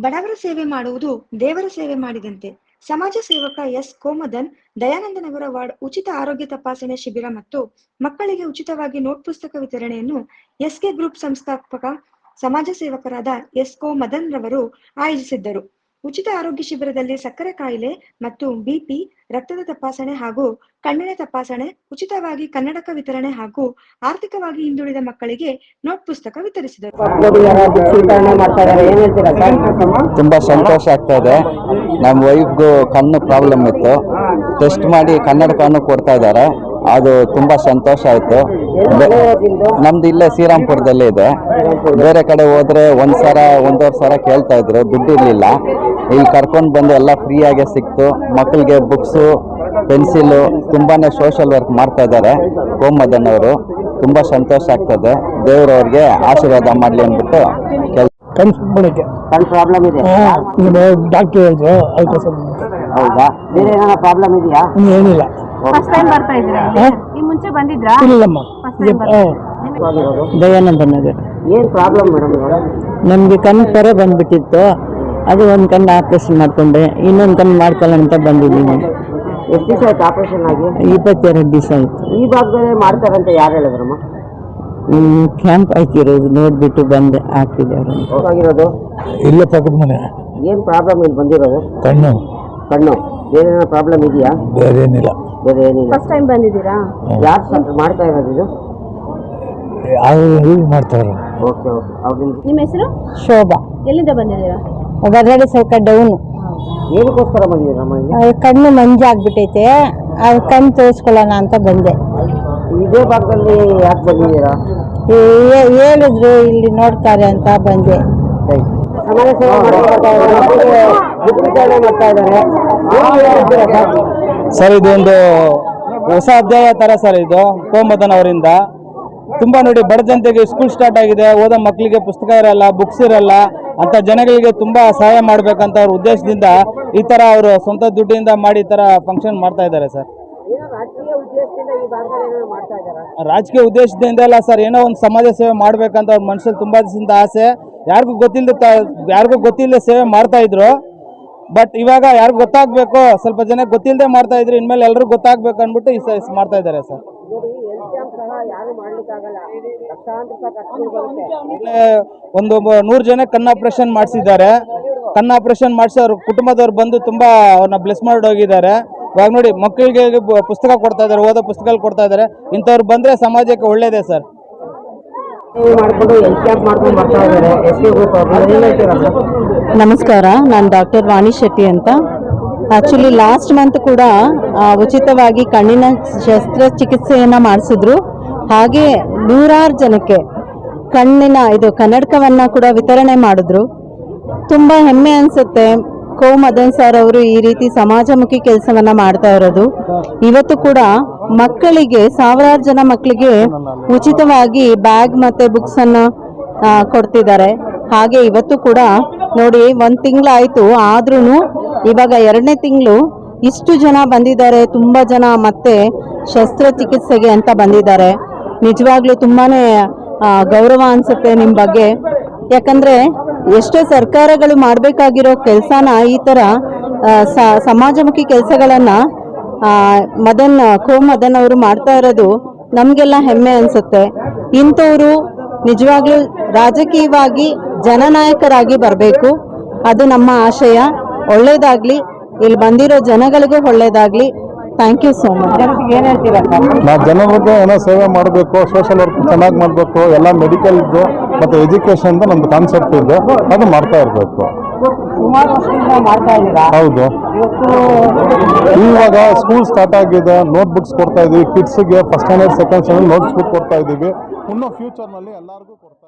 ಬಡವರ ಸೇವೆ ಮಾಡುವುದು ದೇವರ ಸೇವೆ ಮಾಡಿದಂತೆ. ಸಮಾಜ ಸೇವಕ ಎಸ್. ಕೋಮದನ್, ದಯಾನಂದನಗರ ವಾರ್ಡ್ ಉಚಿತ ಆರೋಗ್ಯ ತಪಾಸಣೆ ಶಿಬಿರ ಮತ್ತು ಮಕ್ಕಳಿಗೆ ಉಚಿತವಾಗಿ ನೋಟ್ ಪುಸ್ತಕ ವಿತರಣೆಯನ್ನು ಎಸ್ಕೆ ಗ್ರೂಪ್ ಸಂಸ್ಥಾಪಕ, ಸಮಾಜ ಸೇವಕರಾದ ಎಸ್. ಕೋ ಮದನ್ ರವರು ಆಯೋಜಿಸಿದ್ದರು. ಉಚಿತ ಆರೋಗ್ಯ ಶಿಬಿರದಲ್ಲಿ ಸಕ್ಕರೆ ಕಾಯಿಲೆ ಮತ್ತು ಬಿಪಿ ರಕ್ತದ ತಪಾಸಣೆ ಹಾಗೂ ಕಣ್ಣಿನ ತಪಾಸಣೆ, ಉಚಿತವಾಗಿ ಕನ್ನಡಕ ವಿತರಣೆ ಹಾಗೂ ಆರ್ಥಿಕವಾಗಿ ಹಿಂದುಳಿದ ಮಕ್ಕಳಿಗೆ ನೋಟ್ ಪುಸ್ತಕ ವಿತರಿಸಿದರು. ತುಂಬ ಸಂತೋಷ ಆಗ್ತಾ ಇದೆ. ನಮ್ಮ ವೈಫ್ಗೂ ಕಣ್ಣು ಪ್ರಾಬ್ಲಮ್ ಇತ್ತು. ಟೆಸ್ಟ್ ಮಾಡಿ ಕನ್ನಡಕವನ್ನು ಕೊಡ್ತಾ ಇದ್ದಾರೆ. ಅದು ತುಂಬ ಸಂತೋಷ ಆಯಿತು. ನಮ್ದು ಇಲ್ಲೇ ಶ್ರೀರಾಮ್ಪುರದಲ್ಲಿ ಇದೆ. ಬೇರೆ ಕಡೆ ಹೋದ್ರೆ ಒಂದು ಸರ ಒಂದೂವರೆ ಸರ ಕೇಳ್ತಾ ಇದ್ರು. ದುಡ್ಡು ಇಲ್ಲಿ ಕರ್ಕೊಂಡು ಬಂದು ಎಲ್ಲ ಫ್ರೀಯಾಗೆ ಸಿಕ್ತು. ಮಕ್ಕಳಿಗೆ ಬುಕ್ಸು ಪೆನ್ಸಿಲು ತುಂಬಾ ಸೋಷಲ್ ವರ್ಕ್ ಮಾಡ್ತಾ ಇದ್ದಾರೆ. ಗೋಮದನ್ ಅವರು. ತುಂಬ ಸಂತೋಷ ಆಗ್ತದೆ. ದೇವರವ್ರಿಗೆ ಆಶೀರ್ವಾದ ಮಾಡಲಿ ಅಂದ್ಬಿಟ್ಟು ಬಣಕ್ಕೆ ಕಣ್ ಪ್ರಾಬ್ಲಮ್ ಇದೆ ಡಾಕ್ಟರ್ ಹೇಳಿದ್ರು. ಹೌದಾ? ಬೇರೆ ಏನಾರ ಪ್ರಾಬ್ಲಮ್ ಇದೆಯಾ? ಏನಿಲ್ಲ. ಫಸ್ಟ್ ಟೈಮ್ ಬರ್ತಾ ಇದ್ದೀರಾ ಈ ಮುಂಚೆ ಬಂದಿದ್ರಾ? ಇಲ್ಲಮ್ಮ. First time ಬರ್ತಾ ದಯಾನಂದ ನಗರ. ಏನ್ ಪ್ರಾಬ್ಲಮ್ ಮೇಡಮ್ ನಮಗೆ ಕಣ್ಣು ಸರ ಬಂದ್ಬಿಟ್ಟಿತ್ತು. ಅದು ಒಂದು ಕಣ್ಣು ಆಪರೇಷನ್ ಮಾಡ್ಕೊಂಡೆ ಇನ್ನೊಂದು ಕಣ್ಣು ಮಾಡ್ಕೊಳ್ಳೋಣ ಅಂತ ಬಂದಿದ್ದೀನಿ. ಎಷ್ಟು ದಿವಸ ಆಯ್ತು ಆಪರೇಷನ್ ಆಗಿ? ಇಪ್ಪತ್ತೆರಡು ದಿವಸ ಆಯ್ತು. ಈ ಭಾಗದಲ್ಲಿ ಮಾಡ್ತಾರಂತ ಯಾರು ಹೇಳಿದ್ರಮ್ಮ? ಕ್ಯಾಂಪ್ ಹಾಕಿರೋದು ನೋಡ್ಬಿಟ್ಟು ಬಂದೆ ಹಾಕಿದ್ದಾರೆ ಹೋಗಿರೋದು ಇಲ್ಲ ಪಕ್ಕದ ಮನೆ. ಏನ್ ಪ್ರಾಬ್ಲಮ್ ಇಲ್ಲಿ ಬಂದಿರೋದು? ಕಣ್ಣು. ಕಣ್ಣು. ಏನೇನೋ ಪ್ರಾಬ್ಲಮ್ ಇದೆಯಾ? ಬೇರೆ ಏನಿಲ್ಲ ಬೇರೆ ಏನಿಲ್ಲ. ಫಸ್ಟ್ ಟೈಮ್ ಬಂದಿದ್ದೀರಾ? ಯಾರು ಸರ್ ಮಾಡ್ತಾ ಇರೋದು ಇದು? ಯಾವ ಮಾಡ್ತಾರೆ ಓಕೆ ಓಕೆ ಅವ್ರಿಂದ ನಿಮ್ಮ ಹೆಸರು? ಶೋಭಾ. ಎಲ್ಲಿಂದ ಬಂದಿದ್ದೀರಾ? ಗದಡಿ ಸ್ವಲ್ಪ ಡೌನು ಏನಕ್ಕೋಸ್ಕರ ಕಣ್ಣು ಮಂಜಾಗ್ಬಿಟ್ಟೈತೆ ಅದು ಕಣ್ಣು ತೋರಿಸ್ಕೊಳ್ಳೋಣ ಅಂತ ಬಂದೆ. ಇದೇ ಭಾಗದಲ್ಲಿ ಯಾಕೆ ಬಂದಿದ್ದೀರಾ? ಹೇ- ಹೇಳಿದ್ರು ಇಲ್ಲಿ ನೋಡ್ತಾರೆ ಅಂತ ಬಂದೆ. ಸರಿ. ಸಮಾಜ ಸೇವೆ ಮಾಡ್ತಾ ಇದ್ದಾರೆ. ಮಕ್ಕಳಿಗೆ ಬುಕ್ ಮಾಡ್ತಾ ಇದ್ದಾರೆ. ಏನ್ ಹೇಳ್ತೀರಾ ಸರ್? ಸರ್ ಇದೊಂದು ಹೊಸ ಅಧ್ಯಾಯ ತರ ಸರ್ ಇದು ಕೋಮದನ್ ಅವರಿಂದ. ತುಂಬಾ ನೋಡಿ ಬಡ ಜನತೆಗೆ ಸ್ಕೂಲ್ ಸ್ಟಾರ್ಟ್ ಆಗಿದೆ. ಓದೋ ಮಕ್ಕಳಿಗೆ ಪುಸ್ತಕ ಇರಲ್ಲ ಬುಕ್ಸ್ ಇರಲ್ಲ. ಅಂತ ಜನಗಳಿಗೆ ತುಂಬಾ ಸಹಾಯ ಮಾಡ್ಬೇಕಂತ ಅವ್ರ ಉದ್ದೇಶದಿಂದ ಈ ತರ ಅವರು ಸ್ವಂತ ದುಡ್ಡಿಂದ ಮಾಡಿ ಈ ತರ ಫಂಕ್ಷನ್ ಮಾಡ್ತಾ ಇದ್ದಾರೆ ಸರ್ ರಾಜಕೀಯ ಉದ್ದೇಶದಿಂದ ಅಲ್ಲ ಸರ್ ಏನೋ ಒಂದು ಸಮಾಜ ಸೇವೆ ಮಾಡ್ಬೇಕಂತ ಅವ್ರ ಮನಸ್ಸಲ್ಲಿ ತುಂಬಾ ದಿವಸದಿಂದ ಆಸೆ. ಯಾರಿಗೂ ಗೊತ್ತಿಲ್ಲದೆ ಯಾರಿಗೂ ಗೊತ್ತಿಲ್ಲದೆ ಸೇವೆ ಮಾಡ್ತಾ ಇದ್ರು. ಬಟ್ ಇವಾಗ ಯಾರಿಗೂ ಗೊತ್ತಾಗ್ಬೇಕು ಸ್ವಲ್ಪ ಜನ ಗೊತ್ತಿಲ್ಲದೆ ಮಾಡ್ತಾ ಇದ್ರು ಇನ್ಮೇಲೆ ಎಲ್ಲರೂ ಗೊತ್ತಾಗ್ಬೇಕು ಅಂದ್ಬಿಟ್ಟು ಈ ಮಾಡ್ತಾ ಇದ್ದಾರೆ ಸರ್ ಒಂದು ನೂರು ಜನ ಕಣ್ಣು ಆಪರೇಷನ್ ಮಾಡಿಸಿದ್ದಾರೆ. ಕಣ್ಣು ಆಪರೇಷನ್ ಮಾಡಿಸಿ ಅವ್ರ ಕುಟುಂಬದವ್ರು ಬಂದು ತುಂಬಾ ಅವ್ರನ್ನ ಬ್ಲೆಸ್ ಮಾಡಿ ಹೋಗಿದ್ದಾರೆ. ಇವಾಗ ನೋಡಿ ಮಕ್ಕಳಿಗೆ ಪುಸ್ತಕ ಕೊಡ್ತಾ ಇದ್ದಾರೆ ಓದೋ ಪುಸ್ತಕಗಳು ಕೊಡ್ತಾ ಇದ್ದಾರೆ. ಇಂಥವ್ರು ಬಂದ್ರೆ ಸಮಾಜಕ್ಕೆ ಒಳ್ಳೇದೇ ಮಾಡ್ಕೊಂಡು ಹೆಲ್ತ್ ಕ್ಯಾಂಪ್ ಮಾಡ್ಕೊಂಡು ಬರ್ತಾ ಇದ್ದಾರೆ. ಸರ್ ನಮಸ್ಕಾರ ನಾನು ಡಾಕ್ಟರ್ ವಾಣಿ ಶೆಟ್ಟಿ ಅಂತ. ಆ್ಯಕ್ಚುಲಿ ಲಾಸ್ಟ್ ಮಂತ್ ಕೂಡ ಉಚಿತವಾಗಿ ಕಣ್ಣಿನ ಶಸ್ತ್ರಚಿಕಿತ್ಸೆಯನ್ನು ಮಾಡಿಸಿದ್ರು. ಹಾಗೆ ನೂರಾರು ಜನಕ್ಕೆ ಕಣ್ಣಿನ, ಇದು ಕನ್ನಡಕವನ್ನು ಕೂಡ ವಿತರಣೆ ಮಾಡಿದ್ರು. ತುಂಬ ಹೆಮ್ಮೆ ಅನಿಸುತ್ತೆ. ಕೋ ಮದನ್ ಸರ್ ಅವರು ಈ ರೀತಿ ಸಮಾಜಮುಖಿ ಕೆಲಸವನ್ನ ಮಾಡ್ತಾ ಇರೋದು. ಇವತ್ತು ಕೂಡ ಮಕ್ಕಳಿಗೆ, ಸಾವಿರಾರು ಜನ ಮಕ್ಕಳಿಗೆ ಉಚಿತವಾಗಿ ಬ್ಯಾಗ್ ಮತ್ತೆ ಬುಕ್ಸನ್ನು ಕೊಡ್ತಿದ್ದಾರೆ. ಹಾಗೆ ಇವತ್ತು ಕೂಡ ನೋಡಿ, ಒಂದ್ ತಿಂಗಳಾಯ್ತು ಆದ್ರೂ ಇವಾಗ ಎರಡನೇ ತಿಂಗಳು. ಇಷ್ಟು ಜನ ಬಂದಿದ್ದಾರೆ, ತುಂಬಾ ಜನ ಮತ್ತೆ ಶಸ್ತ್ರಚಿಕಿತ್ಸೆಗೆ ಅಂತ ಬಂದಿದ್ದಾರೆ. ನಿಜವಾಗ್ಲೂ ತುಂಬಾನೇ ಗೌರವ ಅನ್ಸುತ್ತೆ ನಿಮ್ ಬಗ್ಗೆ. ಯಾಕಂದ್ರೆ ಎಷ್ಟೋ ಸರ್ಕಾರಗಳು ಮಾಡಬೇಕಾಗಿರೋ ಕೆಲಸನ ಈ ತರ ಸಮಾಜಮುಖಿ ಕೆಲಸಗಳನ್ನ ಮದನ್, ಕೋ ಮದನ್ ಅವರು ಮಾಡ್ತಾ ಇರೋದು ನಮ್ಗೆಲ್ಲ ಹೆಮ್ಮೆ ಅನ್ಸುತ್ತೆ. ಇಂಥವ್ರು ನಿಜವಾಗ್ಲೂ ರಾಜಕೀಯವಾಗಿ ಜನನಾಯಕರಾಗಿ ಬರಬೇಕು. ಅದು ನಮ್ಮ ಆಶಯ. ಒಳ್ಳೇದಾಗ್ಲಿ ಇಲ್ಲಿ ಬಂದಿರೋ ಜನಗಳಿಗೂ ಒಳ್ಳೇದಾಗ್ಲಿ. ಥ್ಯಾಂಕ್ ಯು ಸೋ ಮಚ್ ಏನ್ ಹೇಳ್ತೀರಾ ಸರ್? ನಾವು ಜನರಿಗೆ ಏನೋ ಸೇವೆ ಮಾಡಬೇಕು ಸೋಷಿಯಲ್ ವರ್ಕ್ ಚೆನ್ನಾಗಿ ಮಾಡಬೇಕು ಎಲ್ಲ ಮೆಡಿಕಲ್ ಇದ್ದು ಮತ್ತು ಎಜುಕೇಷನ್ ನಮ್ದು ಕಾನ್ಸೆಪ್ಟ್ ಇದೆ. ಅದು ಮಾಡ್ತಾ ಇರಬೇಕು. ಸುಮಾರು ವರ್ಷದಿಂದ ಮಾಡ್ತಾ ಇದ್ದೀರಾ? ಹೌದು. ಇವತ್ತು ಇವಾಗ ಸ್ಕೂಲ್ ಸ್ಟಾರ್ಟ್ ಆಗಿದೆ ನೋಟ್ ಬುಕ್ಸ್ ಕೊಡ್ತಾ ಇದೀವಿ ಕಿಡ್ಸ್ಗೆ first standard second standard notes book ಕೊಡ್ತಾ ಇದ್ದೀವಿ ಇನ್ನೂ ಫ್ಯೂಚರ್ನಲ್ಲಿ ಎಲ್ಲರಿಗೂ ಕೊಡ್ತಾ